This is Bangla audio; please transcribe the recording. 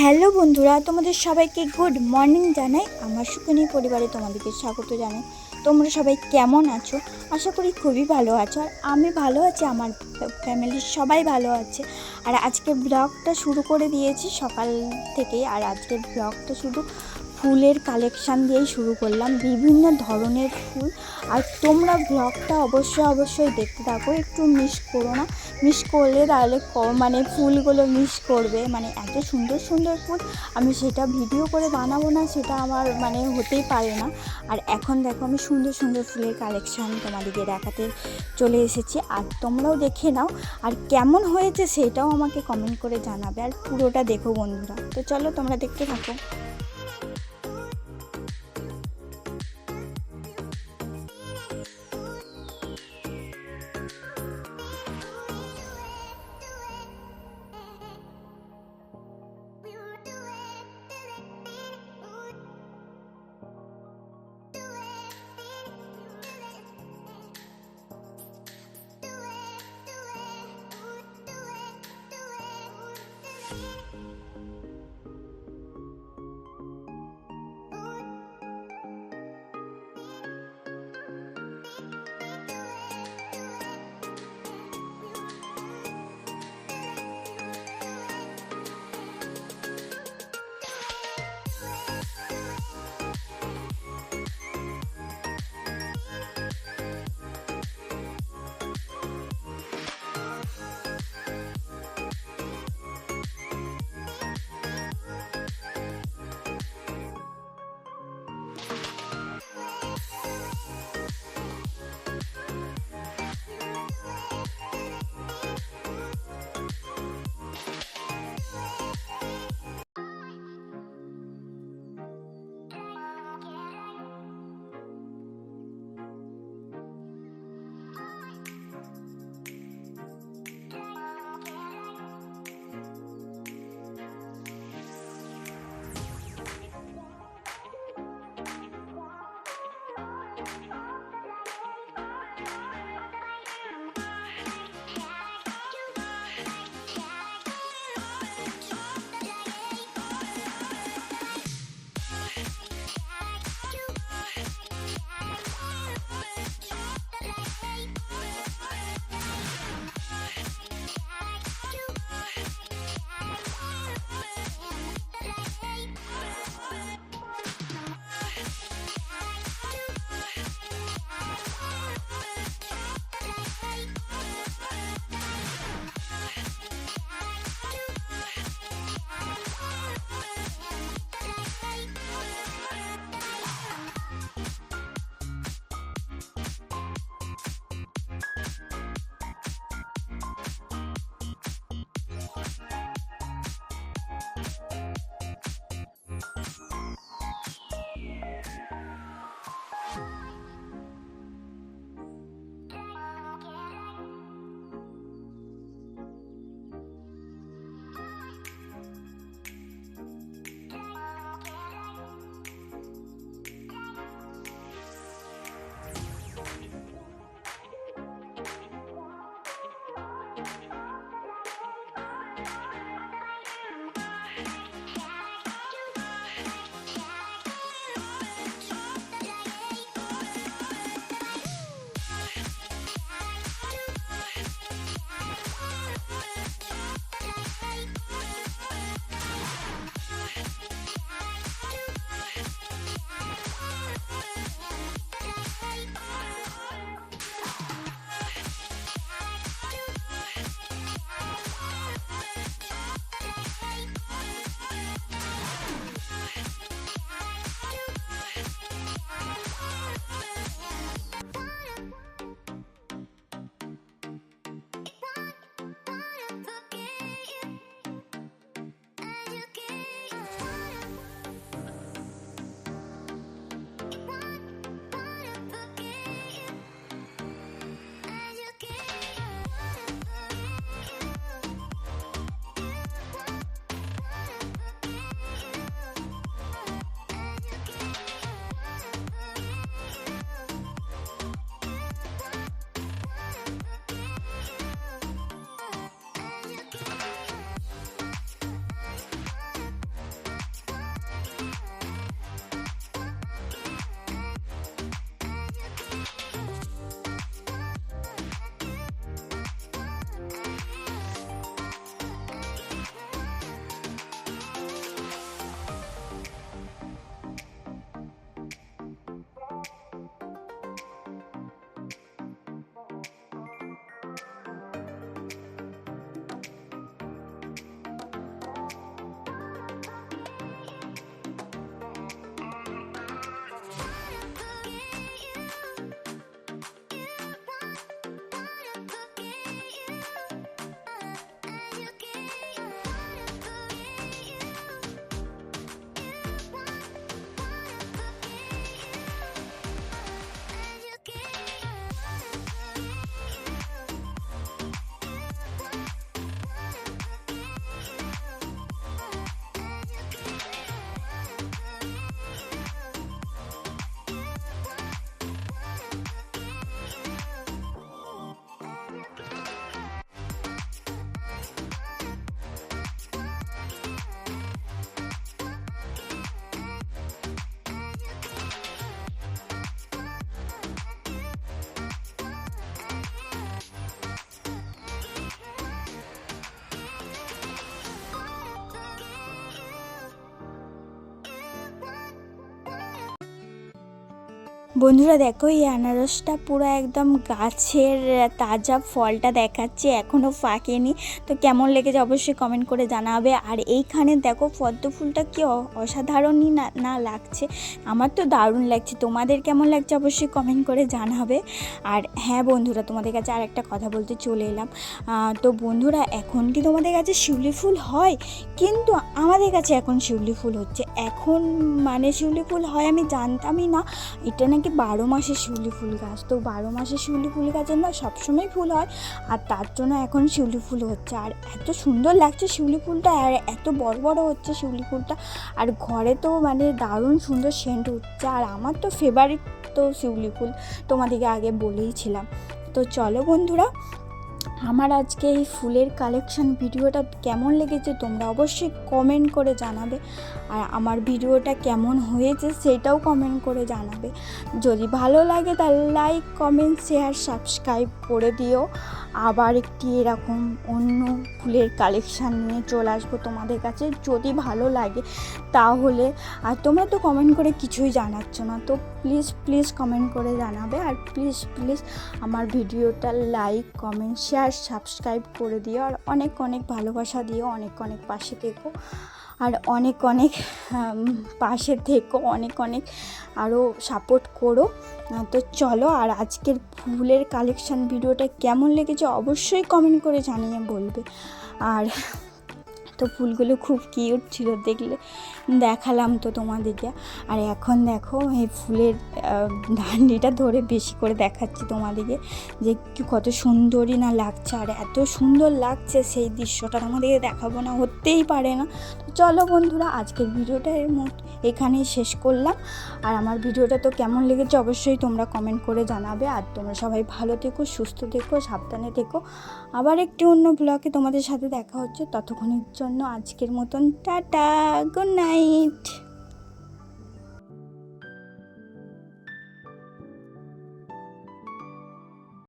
হ্যালো বন্ধুরা, তোমাদের সবাইকে গুড মর্নিং জানাই। আমার সুখনী পরিবারে তোমাদেরকে স্বাগত জানাই। তোমরা সবাই কেমন আছো? আশা করি খুবই ভালো আছো। আর আমি ভালো আছি, আমার ফ্যামিলির সবাই ভালো আছে। আর আজকে ব্লগটা শুরু করে দিয়েছি সকাল থেকেই। আর আজকের ব্লগটা শুধু ফুলের কালেকশান দিয়েই শুরু করলাম। বিভিন্ন ধরনের ফুল। আর তোমরা ব্লগটা অবশ্যই অবশ্যই দেখতে থাকো। একটু মিস করো না। মিস করলে তাহলে মানে ফুলগুলো মিস করবে। মানে এত সুন্দর সুন্দর ফুল। আমি সেটা ভিডিও করে বানাবো না, সেটা আমার মানে হতেই পারে না। আর এখন দেখো আমি সুন্দর সুন্দর ফুলের কালেকশান তোমাদেরকে দেখাতে চলে এসেছি। আর তোমরাও দেখে নাও। আর কেমন হয়েছে সেটাও আমাকে কমেন্ট করে জানাবে। আর পুরোটা দেখো বন্ধুরা। তো চলো তোমরা দেখতে থাকো। you বন্ধুরা দেখো, এই আনারসটা পুরো একদম গাছের তাজা ফলটা দেখাচ্ছে এখনও ফাঁকেনি। তো কেমন লেগেছে অবশ্যই কমেন্ট করে জানাবে। আর এইখানে দেখো, পদ্ম ফুলটা কি অসাধারণই না না লাগছে। আমার তো দারুণ লাগছে। তোমাদের কেমন লাগছে অবশ্যই কমেন্ট করে জানাবে। আর হ্যাঁ বন্ধুরা, তোমাদের কাছে আর একটা কথা বলতে চলে এলাম। তো বন্ধুরা, এখন কি তোমাদের কাছে শিউলি ফুল হয়? কিন্তু আমাদের কাছে এখন শিউলি ফুল হচ্ছে। এখন মানে শিউলি ফুল হয় আমি জানতামই না। এটা নাকি বারো মাসে শিউলি ফুল গাছ। তো বারো মাসে শিউলি ফুল গাছের না সবসময় ফুল হয় আর তার জন্য এখন শিউলি ফুল হচ্ছে। আর এত সুন্দর লাগছে শিউলি ফুলটা আর এত বড় বড় হচ্ছে শিউলি ফুলটা। আর ঘরে তো মানে দারুণ সুন্দর সেন্ট উঠছে। আর আমার তো ফেভারিট তো শিউলি ফুল তোমাদেরকে আগে বলেইছিলাম তো চলো বন্ধুরা আমার আজকে এই ফুলের কালেকশন ভিডিওটা কেমন লেগেছে তোমরা অবশ্যই কমেন্ট করে জানাবে। আর আমার ভিডিওটা কেমন হয়েছে সেটাও কমেন্ট করে জানাবে। যদি ভালো লাগে তাহলে লাইক কমেন্ট শেয়ার সাবস্ক্রাইব করে দিও। আবার একটি এরকম অন্য ফুলের কালেকশান নিয়ে চলে আসব তোমাদের কাছে। যদি ভালো লাগে তাহলে, আর তোমরা তো কমেন্ট করে কিছুই জানাচ্ছ না, তো প্লিজ প্লিজ কমেন্ট করে জানাবে। আর প্লিজ প্লিজ আমার ভিডিওটা লাইক কমেন্ট শেয়ার সাবস্ক্রাইব করে দিও। আর অনেক অনেক ভালোবাসা দিও। অনেক অনেক পাশে থেকো। আর অনেক অনেক পাশে থেকো অনেক অনেক আরও সাপোর্ট করো। তো চলো আর আজকের ফুলের কালেকশান ভিডিওটা কেমন লেগেছে অবশ্যই কমেন্ট করে জানিয়ে বলবে। আর তো ফুলগুলো খুব কিউট ছিল দেখলে, দেখালাম তো তোমাদেরকে। আর এখন দেখো এই ফুলের ডান্ডিটা ধরে বেশি করে দেখাচ্ছি তোমাদেরকে, যে কত সুন্দরই না লাগছে। আর এত সুন্দর লাগছে সেই দৃশ্যটা তোমাদেরকে দেখাবো না, হতেই পারে না। চলো বন্ধুরা, আজকের ভিডিওটা এর এখানেই শেষ করলাম। আর আমার ভিডিওটা তো কেমন লেগেছে অবশ্যই তোমরা কমেন্ট করে জানাবে। আর তোমরা সবাই ভালো থেকো, সুস্থ থেকো, সাবধানে থেকো। আবার একটি অন্য ব্লগে তোমাদের সাথে দেখা হচ্ছে। ততক্ষণের জন্য আজকের মতন টাটা গুড নাইট